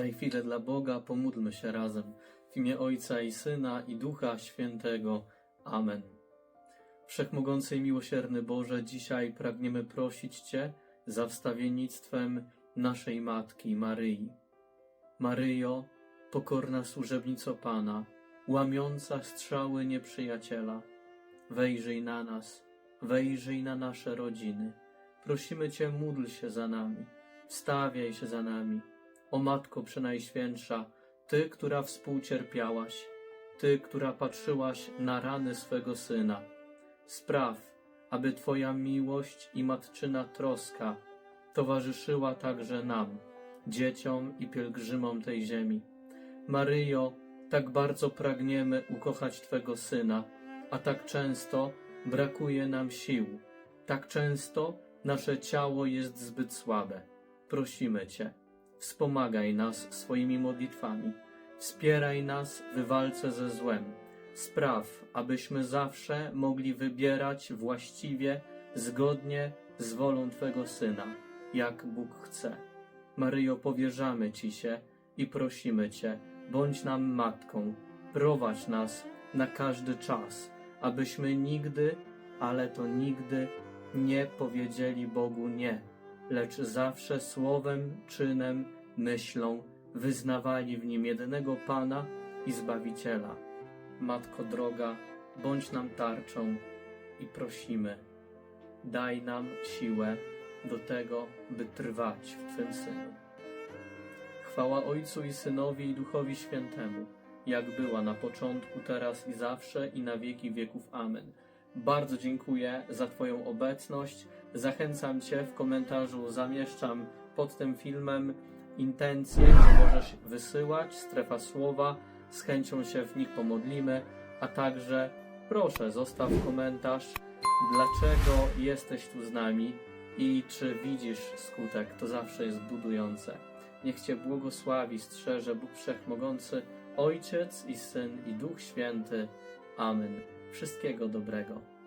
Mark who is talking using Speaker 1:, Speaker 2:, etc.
Speaker 1: Daj chwilę dla Boga, pomódlmy się razem. W imię Ojca i Syna i Ducha Świętego. Amen. Wszechmogący i miłosierny Boże, dzisiaj pragniemy prosić Cię za wstawiennictwem naszej Matki Maryi. Maryjo, pokorna służebnico Pana, łamiąca strzały nieprzyjaciela, wejrzyj na nas, wejrzyj na nasze rodziny. Prosimy Cię, módl się za nami, wstawiaj się za nami. O Matko Przenajświętsza, Ty, która współcierpiałaś, Ty, która patrzyłaś na rany swego Syna, spraw, aby Twoja miłość i matczyna troska towarzyszyła także nam, dzieciom i pielgrzymom tej ziemi. Maryjo, tak bardzo pragniemy ukochać Twego Syna, a tak często brakuje nam sił, tak często nasze ciało jest zbyt słabe. Prosimy Cię, wspomagaj nas swoimi modlitwami, wspieraj nas w walce ze złem. Spraw, abyśmy zawsze mogli wybierać właściwie, zgodnie z wolą Twego Syna, jak Bóg chce. Maryjo, powierzamy Ci się i prosimy Cię, bądź nam matką, prowadź nas na każdy czas, abyśmy nigdy, ale to nigdy nie powiedzieli Bogu nie, lecz zawsze słowem, czynem, myślą wyznawali w nim jednego Pana i Zbawiciela. Matko droga, bądź nam tarczą i prosimy, daj nam siłę do tego, by trwać w Twym Synu. Chwała Ojcu i Synowi i Duchowi Świętemu, jak była na początku, teraz i zawsze i na wieki wieków. Amen. Bardzo dziękuję za Twoją obecność. Zachęcam Cię w komentarzu, zamieszczam pod tym filmem intencje, które możesz wysyłać, strefa słowa. Z chęcią się w nich pomodlimy, a także proszę zostaw komentarz, dlaczego jesteś tu z nami i czy widzisz skutek. To zawsze jest budujące. Niech Cię błogosławi, strzeże Bóg Wszechmogący, Ojciec i Syn i Duch Święty. Amen. Wszystkiego dobrego.